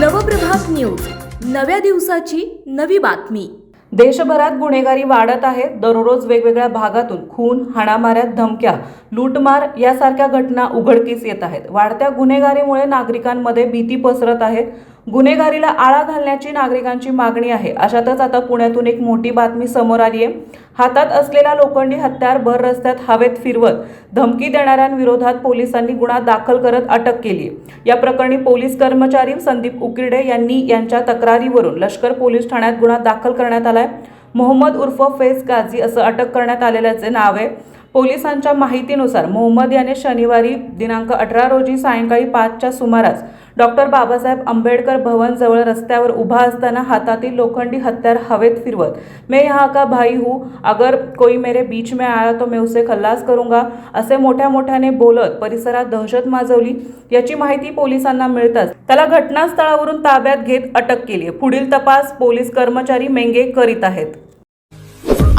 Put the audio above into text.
Nav Prabhat news. नव्या दिवसाची नवी बातमी. देशभरात गुन्हेगारी वाढत आहे. दररोज वेगवेगळ्या भागातून खून हाणामाऱ्यात धमक्या लूटमार यासारख्या घटना उघडकीस येत आहेत. वाढत्या गुन्हेगारीमुळे नागरिकांमध्ये भीती पसरत आहे. गुन्हेगारीला आळा घालण्याची नागरिकांची मागणी आहे. अशातच आता पुण्यातून एक मोठी बातमी समोर आली आहे. हातात असलेला लोखंडी हत्यार भर रस्त्यात हवेत फिरवत धमकी देणाऱ्यांविरोधात पोलिसांनी गुन्हा दाखल करत अटक केली या प्रकरणी पोलीस कर्मचारी संदीप उकिरडे यांनी यांच्या तक्रारीवरून लष्कर पोलीस ठाण्यात गुन्हा दाखल करण्यात आलाय. मोहम्मद उर्फ फेज काझी असं अटक करण्यात आलेल्याचे नाव आहे. पोलिसांच्या माहितीनुसार मोहम्मद याने शनिवारी दिनांक अठरा रोजी सायंकाळी पाचच्या सुमारास डॉक्टर बाबासाहेब आंबेडकर भवनजवळ रस्त्यावर उभा असताना हातातील लोखंडी हत्यार हवेत फिरवत मे यहाँ का भाई हूँ? अगर कोई मेरे बीच में आया तो मैं उसे खल्लास करूंगा असे मोठ्या मोठ्याने बोलत परिसरात दहशत माजवली. याची माहिती पोलिसांना मिळताच त्याला घटनास्थळावरून ताब्यात घेत अटक केली पुढील तपास पोलीस कर्मचारी मेंगे करीत आहेत.